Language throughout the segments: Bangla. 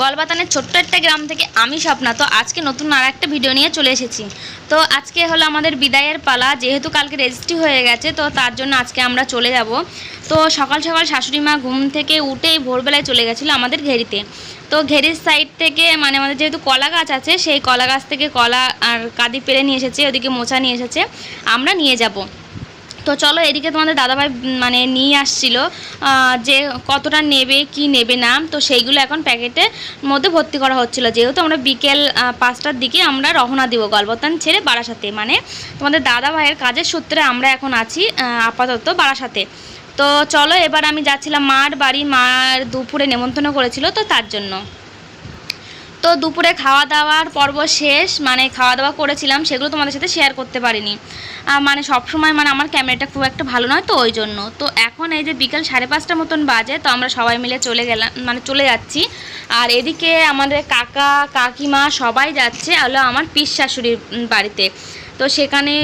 গলবাতানের ছোট্ট একটা গ্রাম থেকে আমি স্বপ্না, তো আজকে নতুন আর একটা ভিডিও নিয়ে চলে এসেছি। তো আজকে হলো আমাদের বিদায়ের পালা, যেহেতু কালকে রেজিস্ট্রি হয়ে গেছে, তো তার জন্য আজকে আমরা চলে যাব। তো সকাল সকাল শাশুড়ি মা ঘুম থেকে উঠেই ভোরবেলায় চলে গেছিল আমাদের ঘেরিতে। তো ঘেরির সাইড থেকে মানে আমাদের যেহেতু কলা গাছ আছে, সেই কলা গাছ থেকে কলা আর কাদি পেরে নিয়ে এসেছে, ওদিকে মোচা নিয়ে এসেছে, আমরা নিয়ে যাব। তো চলো এদিকে তোমাদের দাদাভাই মানে নিয়ে আসছিল যে কতটা নেবে, কি নেবে না তো সেইগুলো এখন প্যাকেটের মধ্যে ভর্তি করা হচ্ছিল। যেহেতু আমরা বিকেল পাঁচটার দিকে আমরা রওনা দিব গলবতান ছেড়ে বারাসাতে। মানে তোমাদের দাদাভাইয়ের কাজের সূত্রে আমরা এখন আছি আপাতত বারাসাতে। তো চলো এবার আমি যাচ্ছিলাম মার বাড়ি, মার দুপুরে নেমন্তন্ন করেছিল, তো তার জন্য। তো দুপুরে খাওয়া দাওয়ার পর্ব শেষ মানে খাওয়া দাওয়া করেছিলাম, সেগুলো তোমাদের সাথে শেয়ার করতে পারিনি। মানে সব সময় মানে আমার ক্যামেরাটা খুব একটা ভালো নয় তো ওই জন্য। তো এখন এই যে বিকাল সাড়ে পাঁচটা মতন বাজে, তো আমরা সবাই মিলে চলে গেলাম মানে চলে যাচ্ছি। আর এদিকে আমাদের কাকা, কাকিমা সবাই যাচ্ছে, হলো আমার পিস শাশুড়ির বাড়িতে। তো সেখানে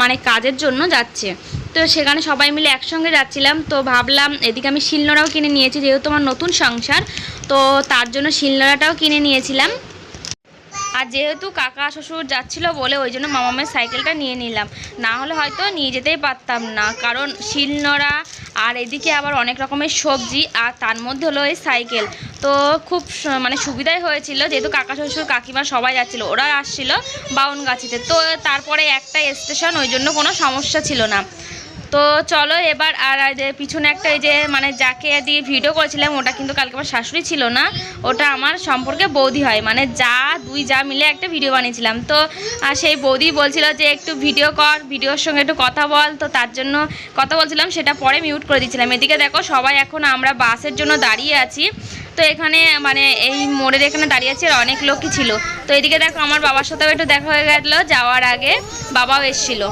মানে কাজের জন্য যাচ্ছে। তো সেখানে সবাই মিলে একসঙ্গে যাচ্ছিলাম, তো ভাবলাম এদিকে আমি শিলনোড়াও কিনে নিয়েছি, যেহেতু আমার নতুন সংসার, তো তার জন্য শিলনোড়াটাও কিনে নিয়েছিলাম। আর যেহেতু কাকা শ্বশুর যাচ্ছিল বলে ওই জন্য মামামের সাইকেলটা নিয়ে নিলাম, না হলে হয়তো নিয়ে যেতেই পারতাম না, কারণ শিলনোড়া আর এদিকে আবার অনেক রকমের সবজি আর তার মধ্যে হলো এই সাইকেল। তো খুব মানে সুবিধাই হয়েছিল, যেহেতু কাকা শ্বশুর কাকিমা সবাই যাচ্ছিল, ওরা আসছিল বাউনগাছিতে, তো তারপরে একটা স্টেশন, ওই জন্য কোনো সমস্যা ছিল না। তো চলো এবার আর পিছনে একটা এই যে মানে যাকে দিয়ে ভিডিও করেছিলাম, ওটা কিন্তু কালকে আমার শাশুড়ি ছিল না, ওটা আমার সম্পর্কে বৌদি হয়। মানে যা, দুই যা মিলে একটা ভিডিও বানিয়েছিলাম। তো, আর সেই বৌদি বলছিল যে একটু ভিডিও কর ভিডিওর সঙ্গে একটু কথা বল। তো তার জন্য কথা বলছিলাম, সেটা পরে মিউট করে দিয়েছিলাম। এদিকে দেখো সবাই এখন আমরা বাসের জন্য দাঁড়িয়ে আছি। তো এখানে মানে এই মোড়ের এখানে দাঁড়িয়ে আছে আর অনেক লোকই ছিল। তো এদিকে দেখো আমার বাবার সাথেও একটু দেখা হয়ে গেলো, যাওয়ার আগে বাবাও এসেছিল।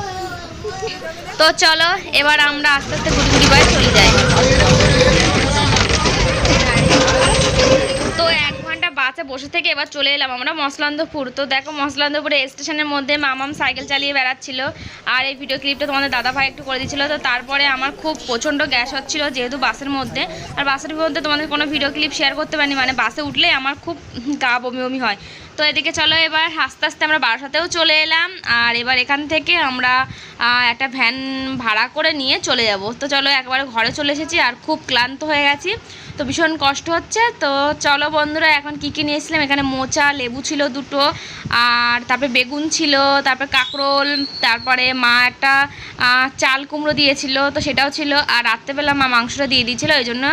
তো চলো, এবার আমরা আস্তে আস্তে গুটি করে চলে যাই। তো এক ঘণ্টা বাসে বসে থেকে এবার চলে এলাম আমরা মসলান্দপুর। তো দেখো, মসলান্দপুরে স্টেশনের মধ্যে মামাম সাইকেল চালিয়ে বেড়াচ্ছিল। আর এই ভিডিও ক্লিপটা তোমাদের দাদা ভাই একটু করে দিচ্ছিল তো তারপরে আমার খুব প্রচণ্ড গ্যাস হচ্ছিল যেহেতু বাসের মধ্যে। আর বাসের মধ্যে তোমাদের কোনো ভিডিও ক্লিপ শেয়ার করতে পারিনি মানে বাসে উঠলে আমার খুব গা বমি বমি হয়। তো এদিকে চলো এবার আস্তে আস্তে আমরা বারাসাতেও চলে এলাম, আর এবার এখান থেকে আমরা একটা ভ্যান ভাড়া করে নিয়ে চলে যাব। তো চলো একবারে ঘরে চলে এসেছি আর খুব ক্লান্ত হয়ে গেছি। তো ভীষণ কষ্ট হচ্ছে। তো চলো বন্ধুরা, এখন কী কী নিয়েছিলাম এখানে মোচা, লেবু ছিল দুটো, আর তারপরে বেগুন ছিল, তারপরে কাঁকরোল, তারপরে মা একটা চাল কুমড়ো দিয়েছিল, তো সেটাও ছিল। আর রাত্রেবেলা মা মাংসটা দিয়ে দিয়েছিলো, ওই জন্য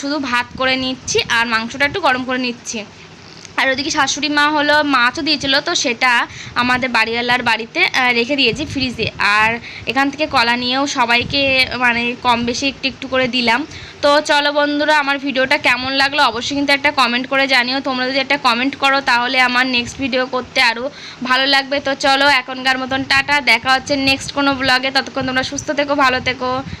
শুধু ভাত করে নিচ্ছি, আর মাংসটা একটু গরম করে নিচ্ছি। আর ওদিকে শাশুড়ি মা হলো মাছও দিয়েছিল, তো সেটা আমাদের বাড়িওয়ালার বাড়িতে রেখে দিয়েছি ফ্রিজে। আর এখান থেকে কলা নিয়েও সবাইকে মানে কম বেশি একটু একটু করে দিলাম। তো চলো বন্ধুরা, আমার ভিডিওটা কেমন লাগল অবশ্যই কিন্তু একটা কমেন্ট করে জানিও। তোমরা যদি একটা কমেন্ট করো, তাহলে আমার নেক্সট ভিডিও করতে আরও ভালো লাগবে। তো চলো এখনকার মতন টাটা, দেখা হচ্ছে নেক্সট কোনো ব্লগে ততক্ষণ তোমরা সুস্থ থেকো, ভালো থেকো।